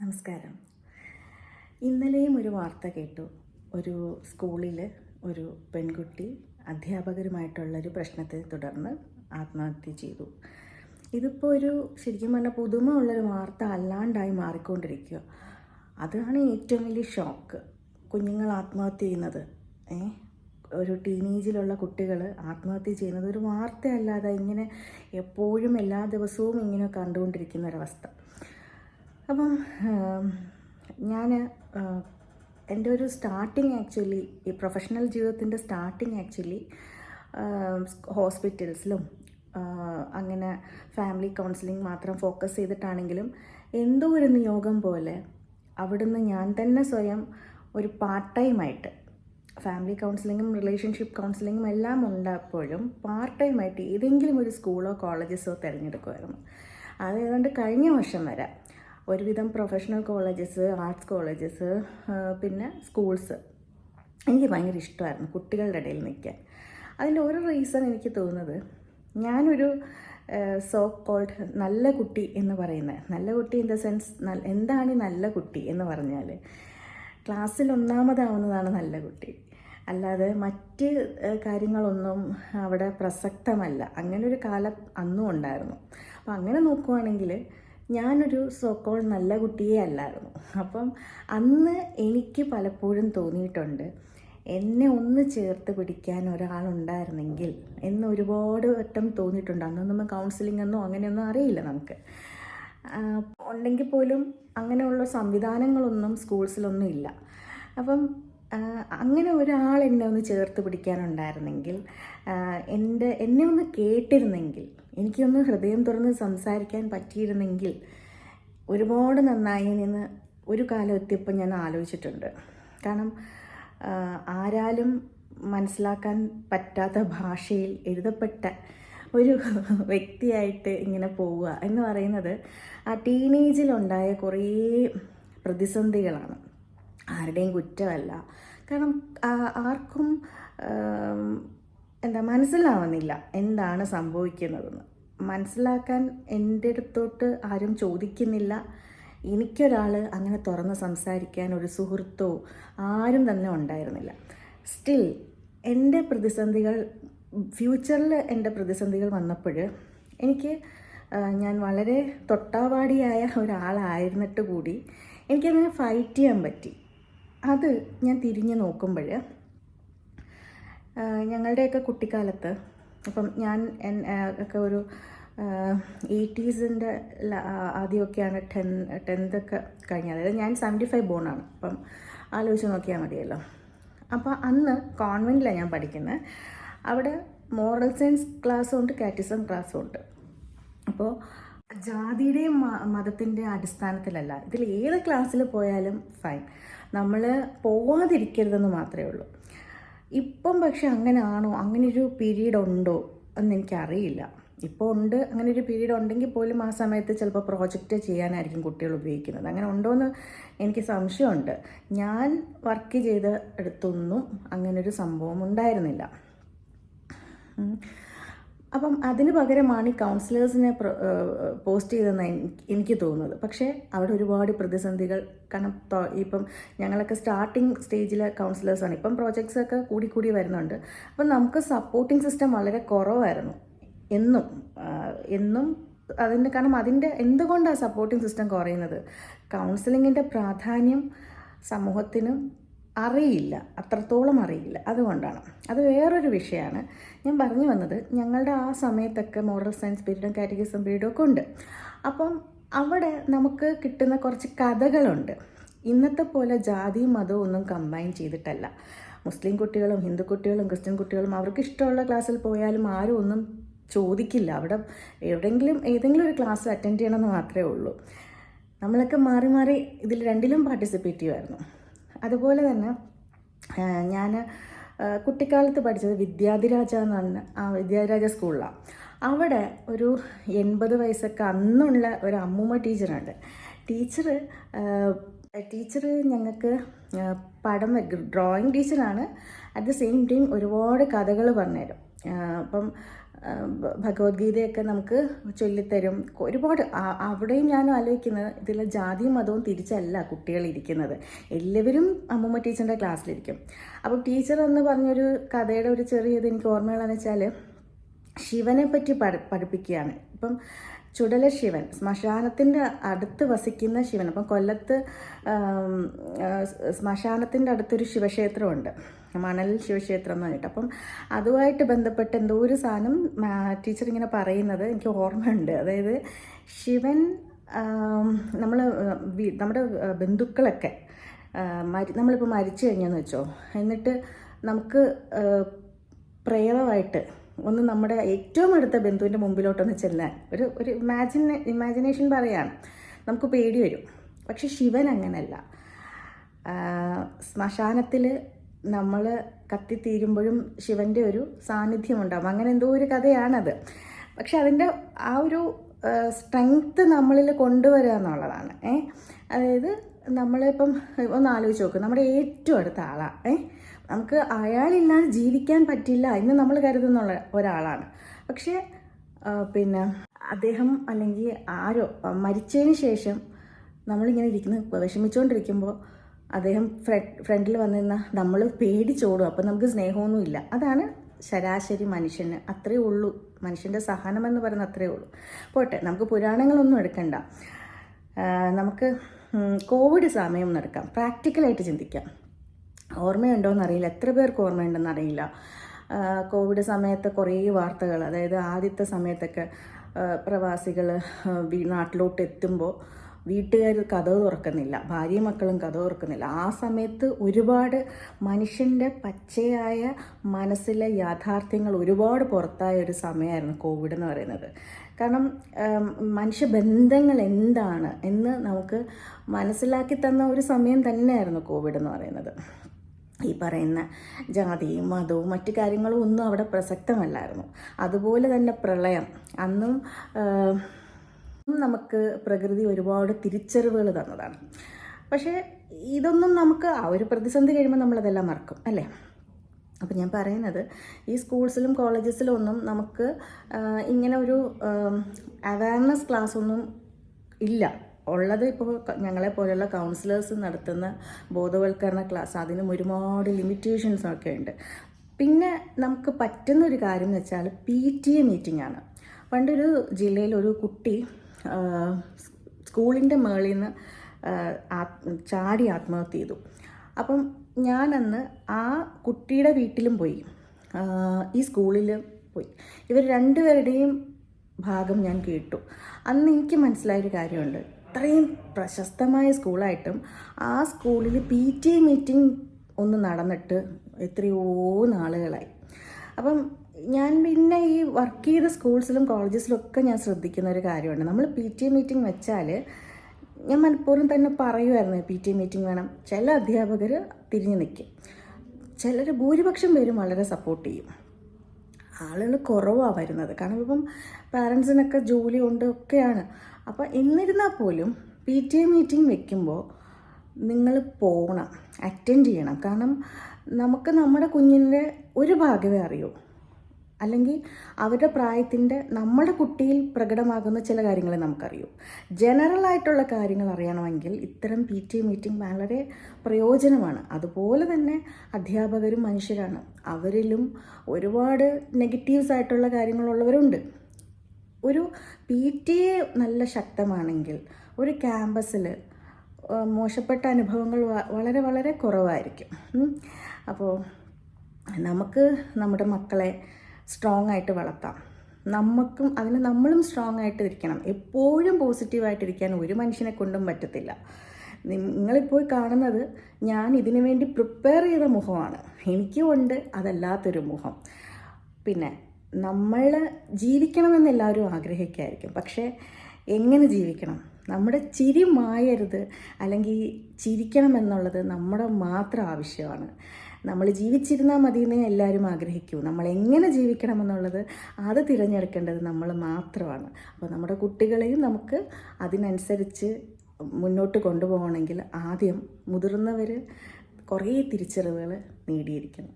നമസ്കാരം. ഇന്നലെയും ഒരു വാർത്ത കേട്ടു. ഒരു സ്കൂളിൽ ഒരു പെൺകുട്ടി അധ്യാപകരുമായിട്ടുള്ളൊരു പ്രശ്നത്തെ തുടർന്ന് ആത്മഹത്യ ചെയ്തു. ഇതിപ്പോൾ ഒരു ശരിക്കും പറഞ്ഞാൽ പുതുമ ഉള്ളൊരു വാർത്ത അല്ലാണ്ടായി മാറിക്കൊണ്ടിരിക്കുക അതാണ് ഏറ്റവും വലിയ ഷോക്ക് കുഞ്ഞുങ്ങൾ ആത്മഹത്യ ചെയ്യുന്നത്. ഏ? ഒരു ടീനേജിലുള്ള കുട്ടികൾ ആത്മഹത്യ ചെയ്യുന്നത് ഒരു വാർത്തയല്ലാതെ ഇങ്ങനെ എപ്പോഴും എല്ലാ ദിവസവും ഇങ്ങനെ കണ്ടുകൊണ്ടിരിക്കുന്ന ഒരവസ്ഥ അപ്പം ഞാൻ എന്റെ ഒരു സ്റ്റാർട്ടിങ് ആക്ച്വലി ഈ പ്രൊഫഷണൽ ജീവിതത്തിന്റെ സ്റ്റാർട്ടിങ് ആക്ച്വലി ഹോസ്പിറ്റൽസിലും അങ്ങനെ ഫാമിലി കൗൺസിലിംഗ് മാത്രം ഫോക്കസ് ചെയ്തിട്ടാണെങ്കിലും എന്തോ ഒരു നിയോഗം പോലെ അവിടുന്ന് ഞാൻ തന്നെ സ്വയം ഒരു പാർട്ട് ടൈമായിട്ട് ഫാമിലി കൗൺസിലിങ്ങും റിലേഷൻഷിപ്പ് കൗൺസിലിങ്ങും എല്ലാം ഉണ്ടപ്പോഴും പാർട്ട് ടൈമായിട്ട് ഏതെങ്കിലും ഒരു സ്കൂളോ കോളേജസോ തിരഞ്ഞെടുക്കുമായിരുന്നു അത് ഏതാണ്ട് കഴിഞ്ഞ വർഷം വരെ. ഒരുവിധം പ്രൊഫഷണൽ കോളേജസ് ആർട്സ് കോളേജസ് പിന്നെ സ്കൂൾസ് എനിക്ക് ഭയങ്കര ഇഷ്ടമായിരുന്നു കുട്ടികളുടെ ഇടയിൽ നിൽക്കാൻ. അതിന്റെ ഒരു റീസൺ എനിക്ക് തോന്നുന്നത് ഞാനൊരു സോ കോൾഡ് നല്ല കുട്ടി എന്ന് പറയുന്നത് നല്ല കുട്ടി ഇൻ ദ സെൻസ് എന്താണ് ഈ നല്ല കുട്ടി എന്ന് പറഞ്ഞാൽ ക്ലാസ്സിൽ ഒന്നാമതാവുന്നതാണ് നല്ല കുട്ടി. അല്ലാതെ മറ്റ് കാര്യങ്ങളൊന്നും അവിടെ പ്രസക്തമല്ല. അങ്ങനെ ഒരു കാലം അന്നും ഉണ്ടായിരുന്നു അപ്പം അങ്ങനെ നോക്കുവാണെങ്കിൽ ഞാനൊരു സോക്കോൾ നല്ല കുട്ടിയേ അല്ലായിരുന്നു. അപ്പം അന്ന് എനിക്ക് പലപ്പോഴും തോന്നിയിട്ടുണ്ട് എന്നെ ഒന്ന് ചേർത്ത് പിടിക്കാൻ ഒരാളുണ്ടായിരുന്നെങ്കിൽ എന്ന് ഒരുപാട് വട്ടം തോന്നിയിട്ടുണ്ട്. അന്നൊന്നും കൗൺസിലിംഗ് ഒന്നും അങ്ങനെയൊന്നും അറിയില്ല നമുക്ക്. ഉണ്ടെങ്കിൽ പോലും അങ്ങനെയുള്ള സംവിധാനങ്ങളൊന്നും സ്കൂൾസിലൊന്നും ഇല്ല. അപ്പം അങ്ങനെ ഒരാൾ എന്നെ ഒന്ന് ചേർത്ത് പിടിക്കാനുണ്ടായിരുന്നെങ്കിൽ എന്റെ എന്നെ ഒന്ന് കേട്ടിരുന്നെങ്കിൽ എനിക്കൊന്ന് ഹൃദയം തുറന്ന് സംസാരിക്കാൻ പറ്റിയിരുന്നെങ്കിൽ ഒരുപാട് നന്നായി എന്ന് ഒരു കാലം എത്തിയപ്പോൾ ഞാൻ ആലോചിച്ചിട്ടുണ്ട്. കാരണം ആരാലും മനസ്സിലാക്കാൻ പറ്റാത്ത ഭാഷയിൽ എഴുതപ്പെട്ട ഒരു വ്യക്തിയായിട്ട് ഇങ്ങനെ പോവുക എന്ന് പറയുന്നത് ആ ടീനേജിലുണ്ടായ കുറേ പ്രതിസന്ധികളാണ്. ആരുടെയും കുറ്റമല്ല. കാരണം ആർക്കും എന്താ മനസ്സിലാവുന്നില്ല എന്താണ് സംഭവിക്കുന്നതെന്ന്. മനസ്സിലാക്കാൻ എന്റെ അടുത്തോട്ട് ആരും ചോദിക്കുന്നില്ല. എനിക്കൊരാൾ അങ്ങനെ തുറന്ന് സംസാരിക്കാൻ ഒരു സുഹൃത്തോ ആരും തന്നെ ഉണ്ടായിരുന്നില്ല. സ്റ്റിൽ എന്റെ പ്രതിസന്ധികൾ ഫ്യൂച്ചറിൽ എന്റെ പ്രതിസന്ധികൾ വന്നപ്പോൾ എനിക്ക് ഞാൻ വളരെ തൊട്ടാവാടിയായ ഒരാളായിരുന്നിട്ട് കൂടി എനിക്കതിനെ ഫൈറ്റ് ചെയ്യാൻ പറ്റി. അത് ഞാൻ തിരിഞ്ഞ് നോക്കുമ്പോൾ ഞങ്ങളുടെയൊക്കെ കുട്ടിക്കാലത്ത് ഇപ്പം ഞാൻ ഒക്കെ ഒരു എയ്റ്റീസിന്റെ ആദ്യമൊക്കെയാണ് ടെൻ ടെൻത്തൊക്കെ കഴിഞ്ഞത്. അതായത് ഞാൻ സെവന്റി ഫൈവ് ബോണാണ്. അപ്പം ആലോചിച്ച് നോക്കിയാൽ മതിയല്ലോ. അപ്പോൾ അന്ന് കോൺവെന്റിലാണ് ഞാൻ പഠിക്കുന്നത് അവിടെ മോറൽ സയൻസ് ക്ലാസ്സും ഉണ്ട് കാറ്റിസം ക്ലാസ്സും ഉണ്ട് അപ്പോൾ ജാതിയുടെയും മതത്തിന്റെ അടിസ്ഥാനത്തിലല്ല. ഇതിൽ ഏത് ക്ലാസ്സിൽ പോയാലും ഫൈൻ നമ്മൾ പോവാതിരിക്കരുതെന്ന് മാത്രമേ ഉള്ളൂ. ഇപ്പം പക്ഷെ അങ്ങനെയാണോ ആണോ അങ്ങനെ ഒരു പീരീഡ് ഉണ്ടോ? എന്ന് എനിക്കറിയില്ല ഇപ്പോൾ ഉണ്ട്. അങ്ങനെ ഒരു പീരീഡ് ഉണ്ടെങ്കിൽ പോലും ആ സമയത്ത് ചിലപ്പോൾ പ്രോജക്റ്റ് ചെയ്യാനായിരിക്കും കുട്ടികൾ ഉപയോഗിക്കുന്നത്. അങ്ങനെ ഉണ്ടോ എന്ന് എനിക്ക് സംശയമുണ്ട്. ഞാൻ വർക്ക് ചെയ്ത അടുത്തൊന്നും അങ്ങനൊരു സംഭവം ഉണ്ടായിരുന്നില്ല. അപ്പം അതിന് പകരമാണ് ഈ കൗൺസിലേഴ്സിനെ പോസ്റ്റ് ചെയ്തതെന്ന് എനിക്ക് തോന്നുന്നത്. പക്ഷേ അവിടെ ഒരുപാട് പ്രതിസന്ധികൾ കാരണം ഇപ്പം ഞങ്ങളൊക്കെ സ്റ്റാർട്ടിങ് സ്റ്റേജിലെ കൗൺസിലേഴ്സാണ് ഇപ്പം പ്രോജക്ട്സൊക്കെ കൂടി കൂടി വരുന്നുണ്ട്. അപ്പം നമുക്ക് സപ്പോർട്ടിംഗ് സിസ്റ്റം വളരെ കുറവായിരുന്നു. എന്നും എന്നും അതിന്റെ കാരണം അതിന്റെ എന്തുകൊണ്ടാണ് സപ്പോർട്ടിംഗ് സിസ്റ്റം കുറയുന്നത്? കൗൺസിലിങ്ങിന്റെ പ്രാധാന്യം സമൂഹത്തിന് അറിയില്ല. അത്രത്തോളം അറിയില്ല. അതുകൊണ്ടാണ്. അത് വേറൊരു വിഷയമാണ്. ഞാൻ പറഞ്ഞു വന്നത് ഞങ്ങളുടെ ആ സമയത്തൊക്കെ മോറൽ സയൻസ് പീരീഡും കാറ്റഗിസം പീരീഡും ഒക്കെ ഉണ്ട്. അപ്പം അവിടെ നമുക്ക് കിട്ടുന്ന കുറച്ച് കഥകളുണ്ട്. ഇന്നത്തെ പോലെ ജാതിയും മതവും ഒന്നും കമ്പൈൻ ചെയ്തിട്ടല്ല. മുസ്ലിം കുട്ടികളും ഹിന്ദു കുട്ടികളും ക്രിസ്ത്യൻ കുട്ടികളും അവർക്ക് ഇഷ്ടമുള്ള ക്ലാസ്സിൽ പോയാലും ആരും ഒന്നും ചോദിക്കില്ല. അവിടെ എവിടെയെങ്കിലും ഏതെങ്കിലും ഒരു ക്ലാസ് അറ്റൻഡ് ചെയ്യണമെന്ന് മാത്രമേ ഉള്ളൂ. നമ്മളൊക്കെ മാറി മാറി ഇതിൽ രണ്ടിലും പാർട്ടിസിപ്പേറ്റ് ചെയ്യുമായിരുന്നു. അതുപോലെ തന്നെ ഞാൻ കുട്ടിക്കാലത്ത് പഠിച്ചത് വിദ്യാധിരാജ എന്ന് പറഞ്ഞ ആ വിദ്യാധിരാജ സ്കൂളിലാണ് അവിടെ ഒരു എൺപത് വയസ്സൊക്കെ അന്നുള്ള ഒരു അമ്മൂമ്മ ടീച്ചറുണ്ട്. ടീച്ചർ ടീച്ചർ ഞങ്ങൾക്ക് പടം ഡ്രോയിങ് ടീച്ചറാണ്. അറ്റ് ദ സെയിം ടൈം ഒരുപാട് കഥകൾ പറഞ്ഞുതരും. അപ്പം ഭഗവത്ഗീതയൊക്കെ നമുക്ക് ചൊല്ലിത്തരും. ഒരുപാട് അവിടെയും ഞാൻ ആലോചിക്കുന്നത് ഇതിലെ ജാതിയും മതവും തിരിച്ചല്ല കുട്ടികൾ ഇരിക്കുന്നത്. എല്ലാവരും അമ്മൂമ്മ ടീച്ചറിന്റെ ക്ലാസ്സിലിരിക്കും. അപ്പോൾ ടീച്ചർ എന്ന് പറഞ്ഞൊരു കഥയുടെ ഒരു ചെറിയത് എനിക്ക് ഓർമ്മകളെന്ന് വെച്ചാൽ ശിവനെ പറ്റി പഠി പഠിപ്പിക്കുകയാണ്. ഇപ്പം ചുടല ശിവൻ ശ്മശാനത്തിന്റെ അടുത്ത് വസിക്കുന്ന ശിവൻ. അപ്പം കൊല്ലത്ത് ശ്മശാനത്തിന്റെ അടുത്തൊരു ശിവക്ഷേത്രമുണ്ട്. മണൽ ശിവക്ഷേത്രം എന്ന് പറഞ്ഞിട്ട്. അപ്പം അതുമായിട്ട് ബന്ധപ്പെട്ട് എന്തോ ഒരു സാധനം ടീച്ചർ ഇങ്ങനെ പറയുന്നത് എനിക്ക് ഓർമ്മയുണ്ട്. അതായത് ശിവൻ നമ്മൾ നമ്മുടെ ബന്ധുക്കളൊക്കെ മരി നമ്മളിപ്പോൾ മരിച്ചു കഴിഞ്ഞെന്ന് വെച്ചോ. എന്നിട്ട് നമുക്ക് പ്രേതമായിട്ട് ഒന്ന് നമ്മുടെ ഏറ്റവും അടുത്ത ബന്ധുവിന്റെ മുമ്പിലോട്ടൊന്ന് ചെല്ലാൻ ഒരു ഒരു ഇമാജിന ഇമാജിനേഷൻ പറയാണ്. നമുക്ക് പേടി വരും. പക്ഷെ ശിവൻ അങ്ങനല്ല. ശ്മശാനത്തിൽ നമ്മൾ കത്തിത്തീരുമ്പോഴും ശിവന്റെ ഒരു സാന്നിധ്യം ഉണ്ടാവും അങ്ങനെ എന്തോ ഒരു കഥയാണത്. പക്ഷെ അതിന്റെ ആ ഒരു സ്ട്രെങ്ത്ത് നമ്മളിൽ കൊണ്ടുവരിക എന്നുള്ളതാണ്. ഏ? അതായത് നമ്മളിപ്പം ഒന്ന് ആലോചിച്ച് നോക്കും. നമ്മുടെ ഏറ്റവും അടുത്ത ആളാണ് ഏ? നമുക്ക് അയാളില്ലാതെ ജീവിക്കാൻ പറ്റില്ല എന്ന് നമ്മൾ കരുതുന്നുള്ള ഒരാളാണ്. പക്ഷേ പിന്നെ അദ്ദേഹം അല്ലെങ്കിൽ ആരോ മരിച്ചതിന് ശേഷം നമ്മളിങ്ങനെ ഇരിക്കുന്ന വിഷമിച്ചുകൊണ്ടിരിക്കുമ്പോൾ അദ്ദേഹം ഫ്രണ്ടിൽ വന്നിരുന്ന നമ്മൾ പേടിച്ചോടും അപ്പം നമുക്ക് സ്നേഹമൊന്നും ഇല്ല അതാണ് ശരാശരി മനുഷ്യന് അത്രയേ ഉള്ളൂ. മനുഷ്യന്റെ സഹനം എന്ന് പറയുന്നത് അത്രയേ ഉള്ളൂ. പോട്ടെ നമുക്ക് പുരാണങ്ങളൊന്നും എടുക്കണ്ട. നമുക്ക് കോവിഡ് സമയം നടക്കാം പ്രാക്ടിക്കലായിട്ട് ചിന്തിക്കാം. ഓർമ്മയുണ്ടോയെന്ന് അറിയില്ല എത്ര പേർക്ക് ഓർമ്മയുണ്ടെന്ന് അറിയില്ല കോവിഡ് സമയത്ത് കുറേ വാർത്തകൾ അതായത് ആദ്യത്തെ സമയത്തൊക്കെ പ്രവാസികൾ നാട്ടിലോട്ട് എത്തുമ്പോൾ വീട്ടുകാർ കഥവ് തുറക്കുന്നില്ല. ഭാര്യയും മക്കളും കഥ തുറക്കുന്നില്ല. ആ സമയത്ത് ഒരുപാട് മനുഷ്യന്റെ പച്ചയായ മനസ്സിലെ യാഥാർത്ഥ്യങ്ങൾ ഒരുപാട് പുറത്തായ ഒരു സമയമായിരുന്നു കോവിഡ് എന്ന് പറയുന്നത്. കാരണം മനുഷ്യ മനുഷ്യബന്ധങ്ങൾ എന്താണ് എന്ന് നമുക്ക് മനസ്സിലാക്കി തന്ന ഒരു സമയം തന്നെയായിരുന്നു കോവിഡ് എന്ന് പറയുന്നത്. ഈ പറയുന്ന ജാതിയും മതവും മറ്റു കാര്യങ്ങളും ഒന്നും അവിടെ പ്രസക്തമല്ലായിരുന്നു. അതുപോലെ തന്നെ പ്രളയം. അന്നും നമുക്ക് പ്രകൃതി ഒരുപാട് തിരിച്ചറിവുകൾ തന്നതാണ്. പക്ഷേ ഇതൊന്നും നമുക്ക് ആ ഒരു പ്രതിസന്ധി കഴിയുമ്പോൾ നമ്മളതെല്ലാം മറക്കും അല്ലേ? അപ്പം ഞാൻ പറയുന്നത് ഈ സ്കൂൾസിലും കോളേജസിലും ഒന്നും നമുക്ക് ഇങ്ങനെ ഒരു അവയർനെസ് ക്ലാസ് ഒന്നും ഇല്ല. ഉള്ളത് ഇപ്പോൾ ഞങ്ങളെ പോലെയുള്ള കൗൺസിലേഴ്സ് നടത്തുന്ന ബോധവൽക്കരണ ക്ലാസ് അതിനും ഒരുപാട് ലിമിറ്റേഷൻസ് ഒക്കെ ഉണ്ട്. പിന്നെ നമുക്ക് പറ്റുന്ന ഒരു കാര്യം എന്ന് വെച്ചാൽ പി ടി എ മീറ്റിംഗ് ആണ്. പണ്ടൊരു ജില്ലയിലൊരു കുട്ടി സ്കൂളിന്റെ മേളിൽ നിന്ന് ചാടി ആത്മഹത്യ ചെയ്തു. അപ്പം ഞാനന്ന് ആ കുട്ടിയുടെ വീട്ടിലും പോയി. ഈ സ്കൂളിൽ പോയി. ഇവർ രണ്ടുപേരുടെയും ഭാഗം ഞാൻ കേട്ടു. അന്ന് എനിക്ക് മനസ്സിലായൊരു കാര്യമുണ്ട്. ഇത്രയും പ്രശസ്തമായ സ്കൂളായിട്ടും ആ സ്കൂളിൽ പി ടി എ മീറ്റിംഗ് ഒന്ന് നടന്നിട്ട് എത്രയോ നാളുകളായി. അപ്പം ഞാൻ പിന്നെ ഈ വർക്ക് ചെയ്ത സ്കൂൾസിലും കോളേജസിലും ഒക്കെ ഞാൻ ശ്രദ്ധിക്കുന്ന ഒരു കാര്യമുണ്ട് നമ്മൾ പി ടി എ മീറ്റിംഗ് വെച്ചാൽ ഞാൻ മനഃപൂർവം തന്നെ പറയുമായിരുന്നു പി ടി എ മീറ്റിംഗ് വേണം. ചില അധ്യാപകർ തിരിഞ്ഞു നിൽക്കും ചിലർ ഭൂരിപക്ഷം പേരും വളരെ സപ്പോർട്ട് ചെയ്യും. ആളുകൾ കുറവാണ് വരുന്നത്. കാരണം ഇപ്പം പാരൻസിനൊക്കെ ജോലി ഉണ്ട് ഒക്കെയാണ് അപ്പോൾ എന്നിരുന്നാൽ പോലും പി ടി എ മീറ്റിംഗ് വെക്കുമ്പോൾ നിങ്ങൾ പോകണം അറ്റൻഡ് ചെയ്യണം. കാരണം നമുക്ക് നമ്മുടെ കുഞ്ഞിന്റെ ഒരു ഭാഗമേ അറിയൂ. അല്ലെങ്കിൽ അവരുടെ പ്രായത്തിന്റെ നമ്മുടെ കുട്ടിയിൽ പ്രകടമാകുന്ന ചില കാര്യങ്ങൾ നമുക്കറിയൂ. ജനറൽ ആയിട്ടുള്ള കാര്യങ്ങൾ അറിയണമെങ്കിൽ ഇത്തരം പി ടി മീറ്റിംഗ് വളരെ പ്രയോജനമാണ്. അതുപോലെ തന്നെ അധ്യാപകരും മനുഷ്യരാണ്. അവരിലും ഒരുപാട് നെഗറ്റീവ്സ് ആയിട്ടുള്ള കാര്യങ്ങളുള്ളവരുണ്ട്. ഒരു പി ടി എ നല്ല ശക്തമാണെങ്കിൽ ഒരു ക്യാമ്പസിൽ മോശപ്പെട്ട അനുഭവങ്ങൾ വളരെ വളരെ കുറവായിരിക്കും. അപ്പോൾ നമുക്ക് നമ്മുടെ മക്കളെ സ്ട്രോങ് ആയിട്ട് വളർത്താം. നമുക്കും അതിന് നമ്മളും സ്ട്രോങ് ആയിട്ട് ഇരിക്കണം എപ്പോഴും പോസിറ്റീവായിട്ടിരിക്കാൻ ഒരു മനുഷ്യനെ കൊണ്ടും പറ്റത്തില്ല. നിങ്ങളിപ്പോൾ കാണുന്നത് ഞാൻ ഇതിനു വേണ്ടി പ്രിപ്പയർ ചെയ്ത മുഖമാണ്. എനിക്കും ഉണ്ട് അതല്ലാത്തൊരു മുഖം. പിന്നെ നമ്മൾ ജീവിക്കണമെന്ന് എല്ലാവരും ആഗ്രഹിക്കായിരിക്കും. പക്ഷേ എങ്ങനെ ജീവിക്കണം? നമ്മുടെ ചിരി മായരുത് അല്ലെങ്കിൽ ചിരിക്കണം എന്നുള്ളത് നമ്മുടെ മാത്രം ആവശ്യമാണ്. നമ്മൾ ജീവിച്ചിരുന്നാൽ മതി എന്നേ എല്ലാവരും ആഗ്രഹിക്കൂ. നമ്മൾ എങ്ങനെ ജീവിക്കണം എന്നുള്ളത് അത് തിരഞ്ഞെടുക്കേണ്ടത് നമ്മൾ മാത്രമാണ്. അപ്പോൾ നമ്മുടെ കുട്ടികളെയും നമുക്ക് അതിനനുസരിച്ച് മുന്നോട്ട് കൊണ്ടുപോകണമെങ്കിൽ ആദ്യം മുതിർന്നവർ കുറേ തിരിച്ചറിവുകൾ നേടിയിരിക്കണം.